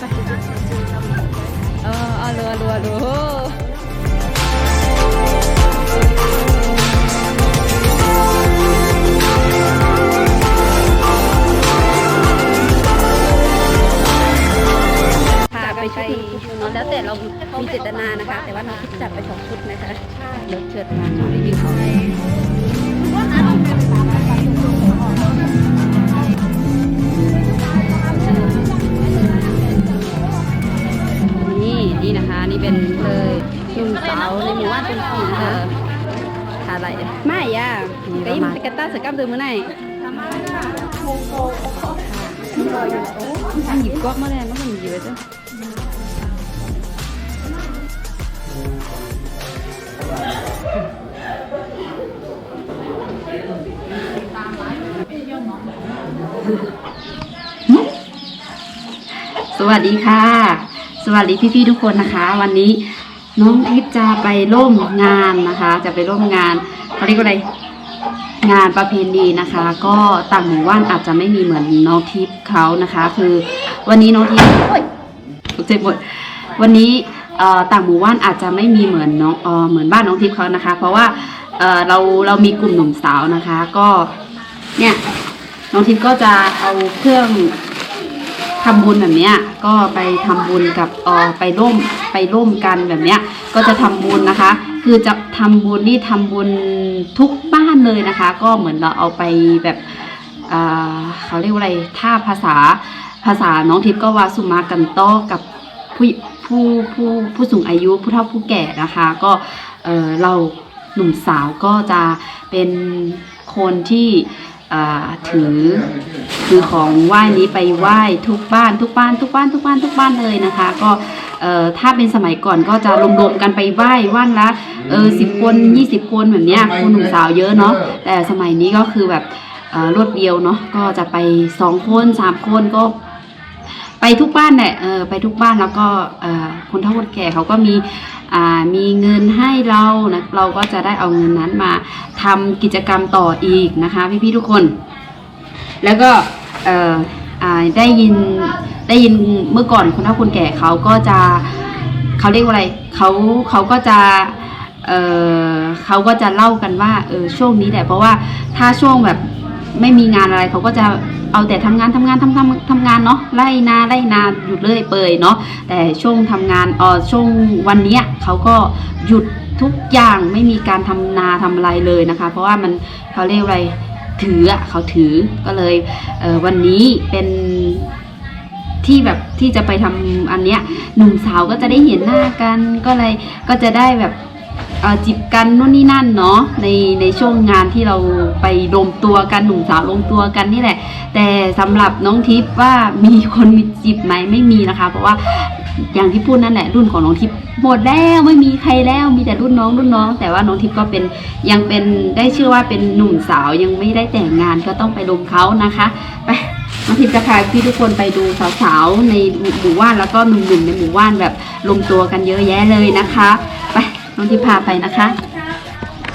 ไปไปไปเออเอารัวรัวรัวพาไปไปเอาแล้วแต่เรามีเจตนานะคะ แต่ว่าน้องคิดจัดไปสองชุดนะคะเดี๋ยวเชิญทางรีวิวเขา นี่นะคะนี่เป็นเลยหนุ่มสาวในหมู่บ้านเป็นผีนะคะทาอะไรไม่ย่าไปมันกระต้าสกัมเดิมมื่อไหร่หยิบก๊อกมาแล้วมันหยิบไปจ้ะสวัสดีค่ะ สวัสดีพี่ๆทุกคนนะคะ วันนี้น้องทิพย์จะไปร่วมงานนะคะ จะไปร่วมงานเขาเรียกว่าอะไรงานประเพณีนะคะ ก็ต่างหมู่บ้านอาจจะไม่มีเหมือนน้องทิพย์เขานะคะ คือวันนี้น้องทิพย์โอ๊ยตกใจหมดวันนี้เอ่อต่างหมู่บ้านอาจจะไม่มีเหมือนน้องเออเหมือนบ้านน้องทิพย์เขานะคะ เพราะว่าเอ่อเราเรามีกลุ่มหนุ่มสาวนะคะ ก็เนี่ยน้องทิพย์ก็จะเอาเครื่อง ทำบุญแบบเนี้ยก็ไปทำบุญกับเออไปร่วมไปร่วมกันแบบเนี้ยก็จะทำบุญนะคะ คือจะทำบุญนี่ทำบุญทุกบ้านเลยนะคะ ก็เหมือนเราเอาไปแบบเขาเรียกว่าอะไรถ้าภาษาภาษาน้องทิพย์ก็ว่าสุมากันโตกับผู้ผู้ผู้ผู้สูงอายุผู้เฒ่าผู้แก่นะคะ ก็เเราหนุ่มสาวก็จะเป็นคนที่ ถือคือของไหว้นี้ไปไหว้ทุกบ้านทุกบ้านทุกบ้านทุกบ้านทุกบ้านเลยนะคะ ก็เอ่อถ้าเป็นสมัยก่อนก็จะรวมๆกันไปไหว้ว่านละเออสิบคนยี่สิบคนแบบเนี้ยคนหนุ่มสาวเยอะเนาะแต่สมัยนี้ก็คือแบบเอ่อรวดเดียวเนาะก็จะไปสองคนสามคนก็ไปทุกบ้านแหละเออไปทุกบ้านแล้วก็เอ่อคนเฒ่าคนแก่เขาก็มีอ่า มีเงินให้เรานะเราก็จะได้เอาเงินนั้นมาทำกิจกรรมต่ออีกนะคะพี่ๆทุกคน แล้วก็ได้ยินได้ยินเมื่อก่อนคนเฒ่าคนแก่เขาก็จะเขาเรียกว่าอะไรเขาเขาก็จะเเขาก็จะเล่ากันว่าเออช่วงนี้แหละเพราะว่าถ้าช่วงแบบไม่มีงานอะไรเขาก็จะ เอาแต่ทำงานทำงานทำทำทำงานเนาะไล่นาไล่นาหยุดเรื่อยเปยเนาะแต่ช่วงทำงานเออช่วงวันเนี้ยเขาก็หยุดทุกอย่างไม่มีการทำนาทำอะไรเลยนะคะ เพราะว่ามันเขาเรียกอะไรถืออะเขาถือก็เลยเออวันนี้เป็นที่แบบที่จะไปทำอันเนี้ยหนุ่มสาวก็จะได้เห็นหน้ากันก็เลยก็จะได้แบบ จิบกันนู่นนี่นั่นเนาะในในช่วงงานที่เราไปรวมตัวกันหนุ่มสาวรวมตัวกันนี่แหละ แต่สำหรับน้องทิพย์ว่ามีคนมีจิบไหมไม่มีนะคะ เพราะว่าอย่างที่พูดนั่นแหละรุ่นของน้องทิพย์หมดแล้วไม่มีใครแล้วมีแต่รุ่นน้องรุ่นน้อง แต่ว่าน้องทิพย์ก็เป็นยังเป็นได้ชื่อว่าเป็นหนุ่มสาวยังไม่ได้แต่งงานก็ต้องไปลงเขานะคะไปน้องทิพย์จะพาพี่ทุกคนไปดูสาวๆในหมู่บ้านแล้วก็หนุ่มๆในหมู่บ้านแบบรวมตัวกันเยอะแยะเลยนะคะ น้องทิพย์พาไปนะคะ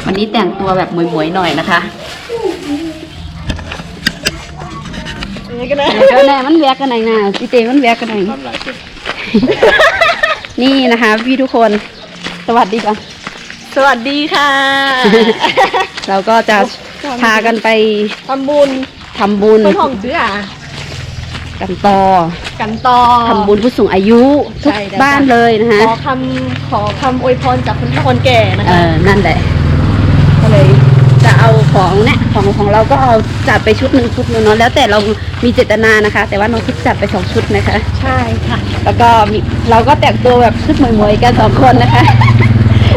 วันนี้แต่งตัวแบบหมวยๆหน่อยนะคะนี่ก็ได้เดี๋ยวก็แน่มันแวกกันไหนนะพี่เต้มันแวกกันไหนนี่นะคะ พี่ทุกคนสวัสดีก่อนสวัสดีค่ะ เราก็จะพากันไปทำบุญททำบุญคนของเจื้อ กันต่อกันต่อทำบุญผู้สูงอายุทุกใช่แล้วบ้านเลยนะฮะขอคำขอคำอวยพรจากคนเฒ่าคนแก่นะเอคะอนั่นแหละก็เลยจะเอาของเนี่ยของของเราก็เอาจัดไปชุดหนึ่งชุดหนึ่งเนาะแล้วแต่เรามีเจตนานะคะ แต่ว่าน้องทิพย์จัดไปสองชุดนะคะ ใช่ค่ะ แล้วก็มีเราก็แต่งตัวแบบชุดหมวยๆกันสองคนนะคะ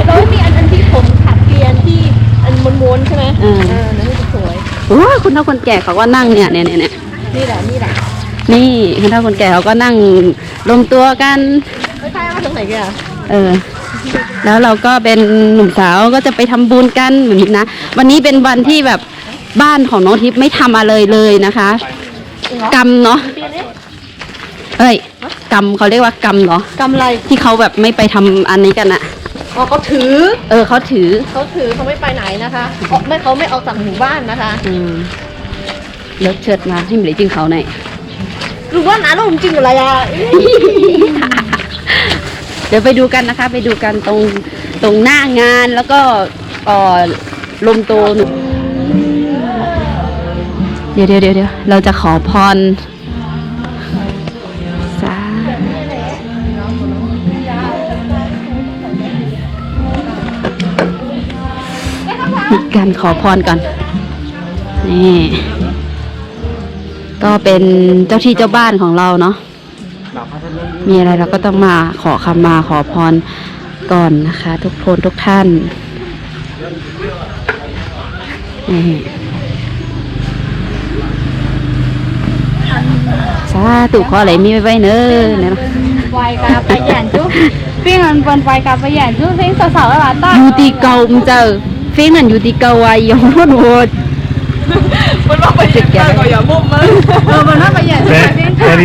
แล้วมีอันอันที่ผมขัดเกลียนที่อันม้วนๆใช่ไหมอืมเออนั่นจะสวยโอ้ยคุณเฒ่าคนแก่เขาก็นั่งเนี่ยเนี่ยเนี่ยเนี่ยนี่แหละนี่แหละ นี่คุณเฒ่าคนแก่เขาก็นั่งรวมตัวกันไม่ใช่ว่าตรงไหนกันอะเออ แล้วเราก็เป็นหนุ่มสาวก็จะไปทำบุญกันแบบนี้นะวันนี้เป็นวันที่แบบบ้านของน้องทิพย์ไม่ทำอะไรเลยนะคะกรรมเนาะเปลี่ยนเนี่ยเอ้ยกรรมเขาเรียกว่ากรรมเหรอกำไรที่เขาแบบไม่ไปทำอันนี้กันอะอ๋อเขาถือ เออเขาถือเขาถือเขาไม่ไปไหนนะคะอ๋อไม่เขาไม่ออกจากหมู่บ้านนะคะ อืมเลิกเชิดมาให้หมเลยจริงเขาหน่อย รู้ว่าหนาลมจริงอะไรอะเดี๋ยวไปดูกันนะคะ ไปดูกันตรงตรงหน้างานแล้วก็เอ่อลมโตหนุเดี๋ยวเดี๋ยวเดี๋ยวเราจะขอพรสามีการขอพรก่อนนี่ ก็เป็นเจ้าที่เจ้าบ้านของเราเนาะมีอะไรเราก็ต้องมาขอคำมาขอพรก่อนนะคะ ทุกคนทุกท่านนี่สาธุขออะไรมีไว้ไว้เนอะเนี่ยนะวายกาไปแย่นจุ๊บพี่มันเป็นวายกาไปแย่นจุ๊บพี่สาวๆแล้วล่ะต้าอยู่ตีเก่ามึงเจอเฟ้งนั่นอยู่ตีเก่าไว้ยองโคตรโหดมันว่าไปแย่นก็อย่ามุ่งมันเออมันว่าไปแย่นแต่แต่ดิ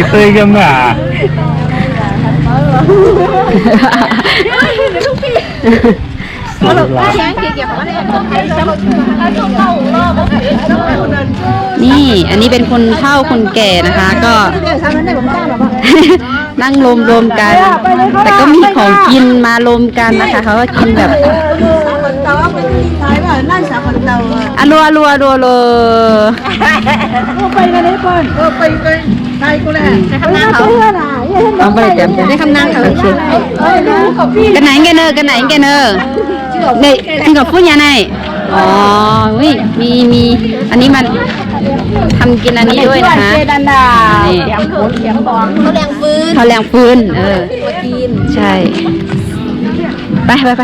เตยกันอะสรุปว่าแย่งเกี่ยวกับอะไรต้องให้ต้องต้องเข้ารอบต้องให้ต้องให้คนนั้นนี่ อันนี้เป็นคนเฒ่าคนแก่นะคะ ก็นั่งรวมรวมกัน แต่ก็มีของกินมารวมกันนะคะ เขาก็กินแบบ อะรัวรัวรัวรัวไปกันได้ก่อนเออไปกันไทยกูแหละในคำนามเขาเอาไปเลยแจมในคำนามเขาโอเคเอ้ยรู้ขอพี่กันไหนกันเนอกันไหนกันเนอเนี่ยจริงกับพูดยังไงอ๋อวิมีมีอันนี้มันทำกินอันนี้ด้วยนะคะนี่เสียงโขนเสียงบองเขาแรงฟื้นเขาวแรงฟืน เออตัวจีนใช่ ไปไปไป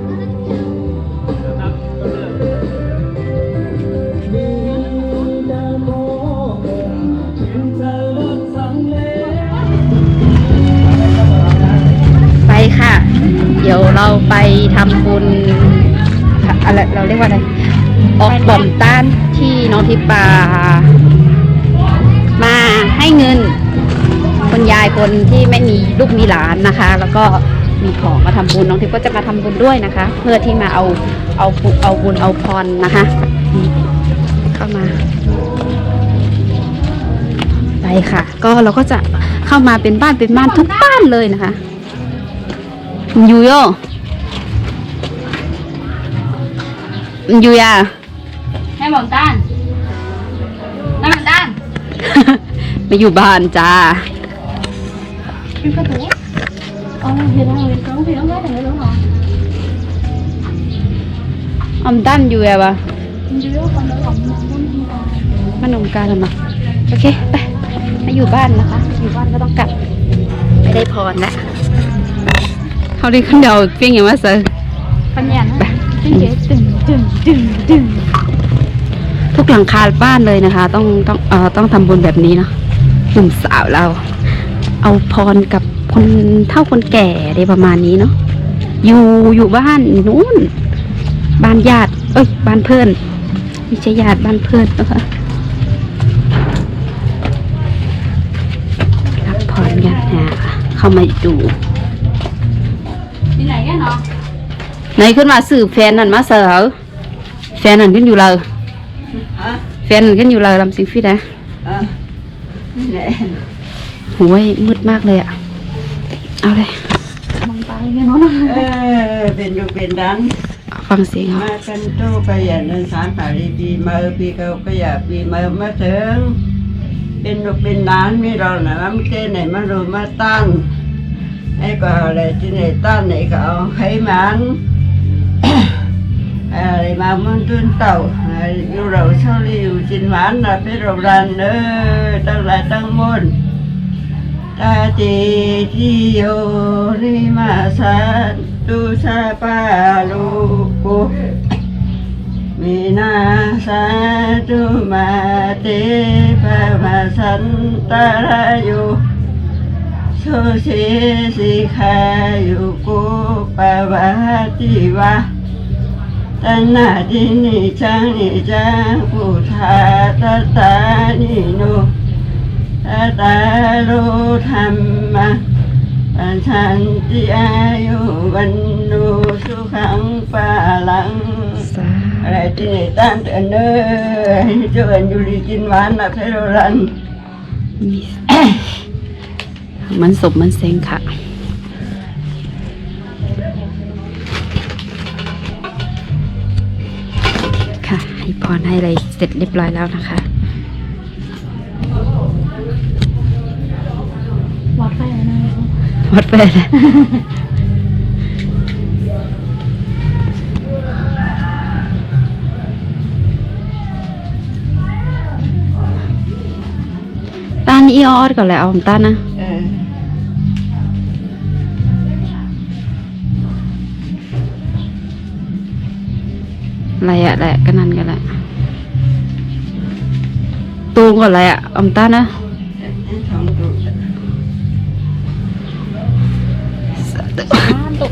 เราไปทำบุญอะไรเราเรียกว่าอะไรออกบ่อมต้านที่น้องทิปา มาให้เงินคนยายคนที่ไม่มีลูกมีหลานนะคะ แล้วก็มีของมาทำบุญน้องทิพย์ก็จะมาทำบุญด้วยนะคะ เพื่อที่มาเอาเอาบุเอาบุญเอาพรนะคะ เข้ามา ไปค่ะ ก็เราก็จะเข้ามาเป็นบ้านเป็นบ้านทุกบ้านเลยนะคะยูโย ยูยา ให้หมอมต้านให้หมอมต้านไม่อยู่บ้านจ้าอ๋อเห็นแล้วเห็นแล้วเห็นแล้วเห็นแล้วเหรอออมดันอยู่อะวะมันจะเรียกคนแล้วหรอมันมันมันนมการแล้วมาโอเคไปมาอยู่บ้านนะคะ อยู่บ้านก็ต้องกลับไม่ได้พรแล้วเขาได้ขึ้นเดียวเพียงอย่างว่าเซอร์ปัญญานะตึงเจ๊ตึง ตึงตึงตึงทุกหลังคาบ้านเลยนะคะ ต้องต้องเอ่อต้องทำบุญแบบนี้เนาะหนุ่มสาวเรา เอาพรกับคนเท่าคนแก่ได้ประมาณนี้เนาะอยู่อยู่บ้านนู้นบ้านญาติ เอ้ย บ้านเพื่อนไม่ใช่ญาติบ้านเพื่อนนะคะรับพรกันนะเข้ามาดูที่ไหนกันเหรอ ไหนขึ้นมาสืบแฟนนั่นมาเสิร์ฟแฟนนั่นขึ้นอยู่เลยแฟนนั่นขึ้นอยู่เลยลำซิงฟิตนะโหยมืดมากเลยอะ เอาเลยเออเป็นอยู่เป็นดังฟังเสียงเขามากันโตไปอย่างนั้นสารปารีปีมาเออปีเขาก็อยากปีมามาถึงเป็นลูกเป็นหลานไม่เราหนะมันเจไหนมาดูมาตั้งไอ้ก็เอาอะไรที่ไหนตั้งไหนก็เอาไขมัน อะไรมามันตุนเต่าอยู่เราเช่าลีอยู่จินหวานนะเป็นเรารันเออตั้งหลายตั้งมนตาจีที่โยริมาสันตุสาปาลูกุมีนาสาตุมาเตปะมาสันตารายุสุสีสิขายุกุปะวะติวะ ตัณหาจินิจังนิจังพุทธาตตานิโนอาตาโลธรรมะปัญชันติอายุวันโนสุขังปาลังอะไรที่ไหนตั้งแต่เนอให้เจอกันอยู่ดีกินหวานนะเพโรรัน มันศพมันเซ็งค่ะ ให้พรให้อะไรเสร็จเรียบร้อยแล้วนะคะวัดไฟนะวัดไปเลยตานอีออดก่อนแหละเอาของตานนะ อะไรอะแหละก็นั่นกันแหละตูงก่อนอะไรอะอาของตานะองตัว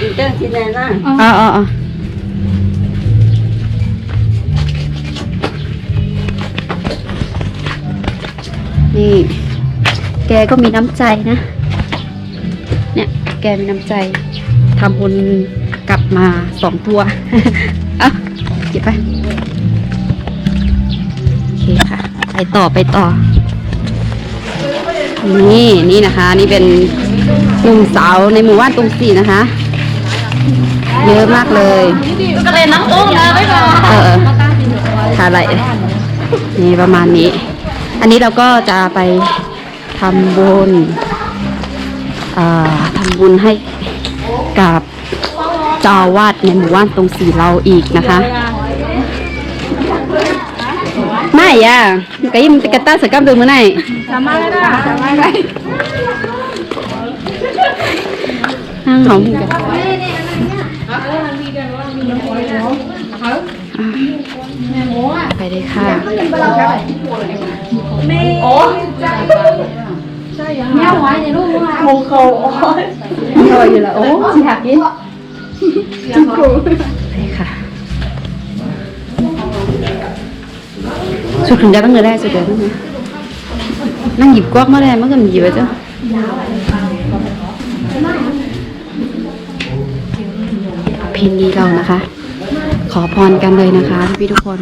อีกเจ้าที่ไหนนะอ๋ออ๋ออ๋อนี่ แกก็มีน้ำใจนะ เนี่ย แกมีน้ำใจทำบุญกลับมาสองตัว เอะเก็บไปโอเคค่ะ ไปต่อไปต่อ นี่นี่นะคะ นี่เป็นหนุ่มสาวในหมู่บ้านตรงสี่นะคะ เยอะมากเลยก็เลยน้ำอุ้มนะไม่บอกเออถ่ายอะไรนี่ประมาณนี้ อันนี้เราก็จะไปทำบุญเอ่อทำบุญให้กับเจ้าอาวาดในหมู่บ้านตรงสีเราอีกนะคะ ไม่อะก็ยิ่งกระต้าสกัมดูมือไหนสามารถได้สามารถได้นั่งหอมกันไปเลยค่ะแม่ไว้ในรูปว่าอร่อยอยู่แล้วโอ้สิหักกินจุกูไปค่ะสุดถึงจะ กวักมาแล้วมันก็มีหยิบไปจ้ะเพลงนี้เรานะคะ ขอพรกันเลยนะคะพี่ทุกคน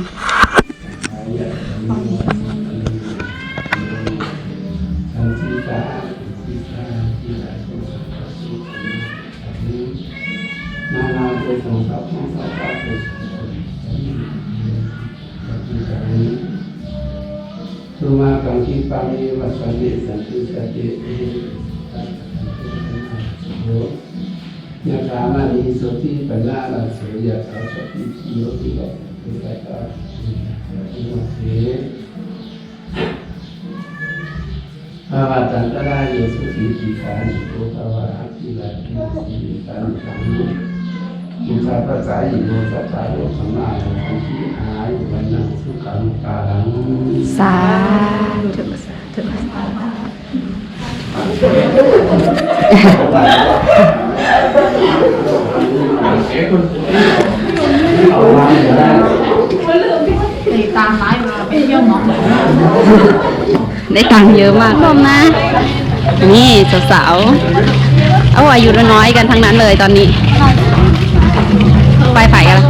นานาเจสงสัพพะสัพพะเจสุมากังคิปามิวัสันติสันติสันติย ยติโลตุสัตตาอุมาเสภาวะตันตรายโยสุขีขีขานิโกภาวะอัคคิลาคิสีตันตัง มุขภาษาอิโมสัตาโลกขมาทันทีอายุวันนังสุขังกาลังสาธุสาธุเอามาได้ตามไม้มาเป็นเยี่ยมหมอได้ตังค์เยอะมากชมนะ นี่สาวๆเอาอายุน้อยกันทั้งนั้นเลยตอนนี้ ไปไผ่กัน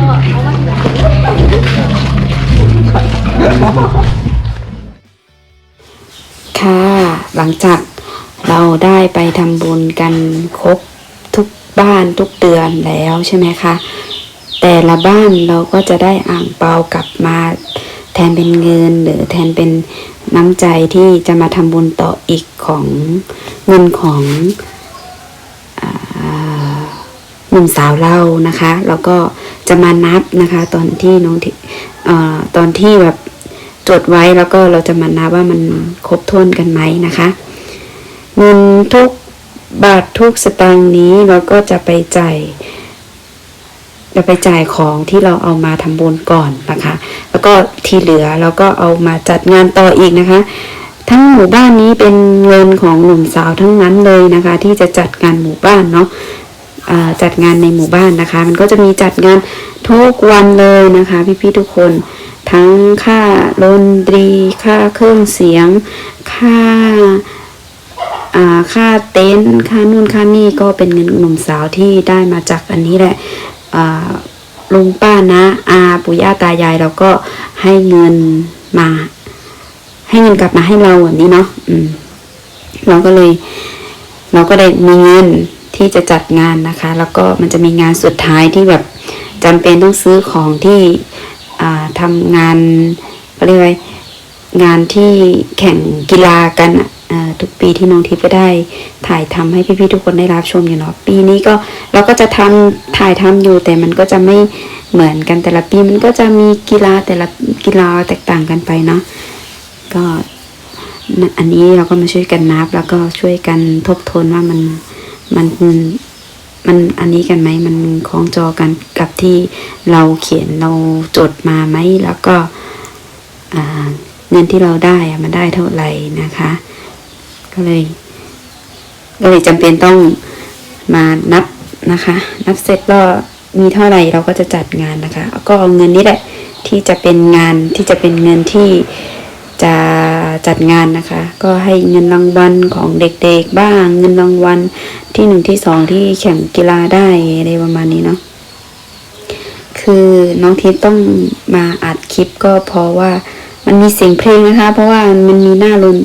ค่ะ หลังจากเราได้ไปทำบุญกันครบทุกบ้านทุกเดือนแล้วใช่ไหมคะ แต่ละบ้านเราก็จะได้อ่างเปากลับมาแทนเป็นเงินหรือแทนเป็นน้ำใจที่จะมาทำบุญต่ออีกของเงินของอา นุ่มสาวเรานะคะ แล้วก็จะมานับนะคะ ตอนที่น้องทีอ่อตอนที่แบบจดไว้แล้วก็เราจะมานับว่ามันครบถ้วนกันไหมนะคะเงินทุกบาททุกสตางค์นี้เราก็จะไปจ่ายจะไปจ่ายของที่เราเอามาทำบุญก่อนนะคะ แล้วก็ที่เหลือเราก็เอามาจัดงานต่ออีกนะคะ ทั้งหมู่บ้านนี้เป็นเงินของหนุ่มสาวทั้งนั้นเลยนะคะ ที่จะจัดงานหมู่บ้านเนาะ จัดงานในหมู่บ้านนะคะ มันก็จะมีจัดงานทุกวันเลยนะคะ พี่ๆทุกคน ทั้งค่าดนตรี ค่าเครื่องเสียง ค่าค่าเต็นท์ค่านู่นค่านี่ก็เป็นเงินหนุ่มสาวที่ได้มาจากอันนี้แหละลุงป้านะอาปู่ย่าตายายเราก็ให้เงินมา ให้เงินกลับมาให้เราแบบนี้เนาะเราก็เลย เราก็ได้มีเงิน ที่จะจัดงานนะคะ แล้วก็มันจะมีงานสุดท้ายที่แบบจำเป็นต้องซื้อของที่อ่าทำงานเรียกว่างานที่แข่งกีฬากันอะทุกปีที่น้องทิพย์ก็ได้ถ่ายทำให้พี่ๆทุกคนได้รับชมอยู่เนาะปีนี้ก็เราก็จะทำถ่ายทำอยู่ แต่มันก็จะไม่เหมือนกันแต่ละปีมันก็จะมีกีฬาแต่ละกีฬาแตกต่างกันไปเนาะก็อันนี้เราก็มาช่วยกันนับ แล้วก็ช่วยกันทบทวนว่ามัน มันมันอันนี้กันไหมมันคล้องจอกันกับที่เราเขียนเราจดมาไหมแล้วก็เงินที่เราได้มันได้เท่าไหร่นะคะ ก็เลย ก็เลยจำเป็นต้องมานับนะคะ นับเสร็จก็มีเท่าไหร่เราก็จะจัดงานนะคะ ก็เอาเงินนี้แหละที่จะเป็นงานที่จะเป็นเงินที่ จะจัดงานนะคะ ก็ให้เงินรางวัลของเด็กๆบ้าง เงินรางวัลที่หนึ่งที่สองที่แข่งกีฬาได้อะไรประมาณนี้เนาะคือน้องทิพย์ต้องมาอัดคลิปก็เพราะว่ามันมีเสียงเพลงนะคะ เพราะว่ามันมีหน้าลน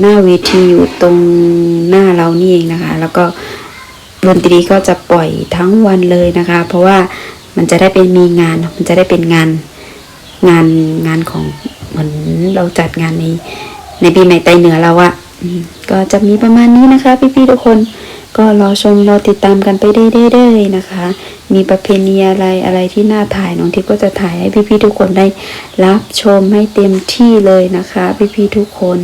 หน้าเวทีอยู่ตรงหน้าเรานี่เองนะคะ แล้วก็ดนตรีก็จะปล่อยทั้งวันเลยนะคะ เพราะว่ามันจะได้เป็นมีงานมันจะได้เป็นงานงานงานของ เหมือนเราจัดงานในในปีใหม่ไตเหนือเราอะก็จะมีประมาณนี้นะคะ พี่ๆทุกคนก็รอชมรอติดตามกันไปเรื่อยๆนะคะ มีประเพณีอะไรอะไรที่น่าถ่ายน้องทิพย์ก็จะถ่ายให้พี่ๆทุกคนได้รับชมให้เต็มที่เลยนะคะ พี่ๆทุกคน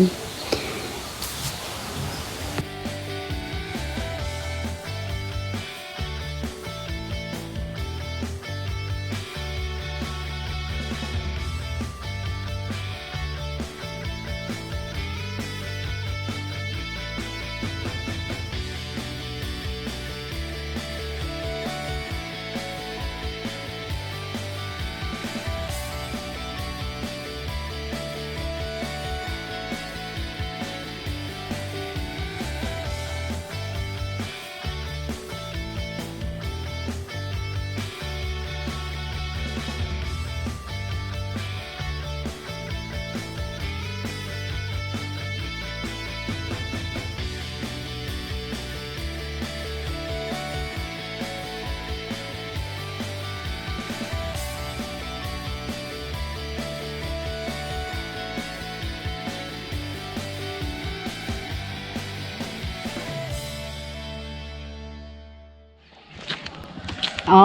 อ๋อ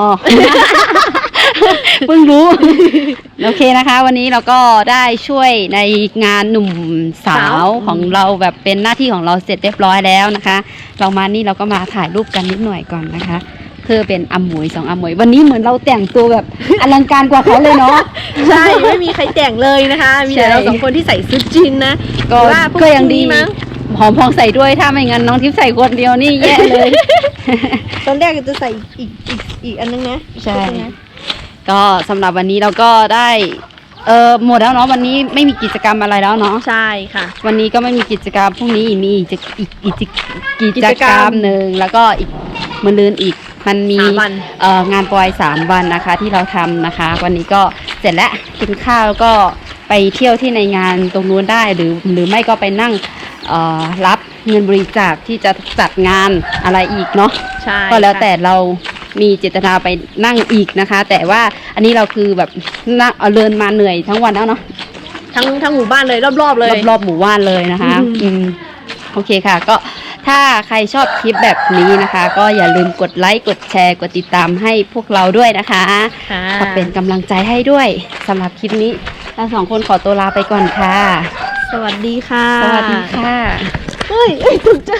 เพิ่งรู้ โอเคนะคะ วันนี้เราก็ได้ช่วยในงานหนุ่มสาวของเราแบบเป็นหน้าที่ของเราเสร็จเรียบร้อยแล้วนะคะ เรามานี่เราก็มาถ่ายรูปกันนิดหน่อยก่อนนะคะ เพื่อเป็นอมวยสองอมวย วันนี้เหมือนเราแต่งตัวแบบอลังการกว่าเขาเลยเนาะ ใช่ไม่มีใครแต่งเลยนะคะ มีแต่ใช่เราสองคนที่ใส่ชุดจีนนะก็หรือว่าพวก็ยังดีพรุ่นี้มั้งหอมพองใส่ด้วยถ้าไม่งั้นน้องทิพย์ใส่คนเดียวนี่แย่เลย ตอนแรกจะใส่อีกอีก อีกอันนึงนะใช่ชุดนึงนะก็สำหรับวันนี้เราก็ได้เออหมดแล้วเนาะวันนี้ไม่มีกิจกรรมอะไรแล้วเนาะใช่ค่ะ วันนี้ก็ไม่มีกิจกรรมพรุ่งนี้มีอีกอีกอีกอีกกิกิจจกกรรรรมมหนึ่งแล้วก็อีกมือลืนอีกมันมีสามวันเอ่องานปอยสามวันนะคะที่เราทำนะคะ วันนี้ก็เสร็จแล้วกินข้าวก็ไปเที่ยวที่ในงานตรงนู้นได้หรือหรือไม่ก็ไปนั่งเอ่อรับเงินบริจาคที่จะจัดงานอะไรอีกเนาะใช่ก็แล้วแต่เรา มีเจตนาไปนั่งอีกนะคะ แต่ว่าอันนี้เราคือแบบนั่งเอาเดินมาเหนื่อยทั้งวันแล้วเนาะทั้งทั้งหมู่บ้านเลยรอบๆเลย รอบๆหมู่บ้านเลยนะคะอืมอืมโอเคค่ะ ก็ถ้าใครชอบคลิปแบบนี้นะคะ ก็อย่าลืมกดไลค์กดแชร์กดติดตามให้พวกเราด้วยนะคะค่ะก็เป็นกำลังใจให้ด้วยสำหรับคลิปนี้เราสองคนขอตัวลาไปก่อนค่ะ สวัสดีค่ะ สวัสดีค่ะ เฮ้ยเอ้ยถูกใจ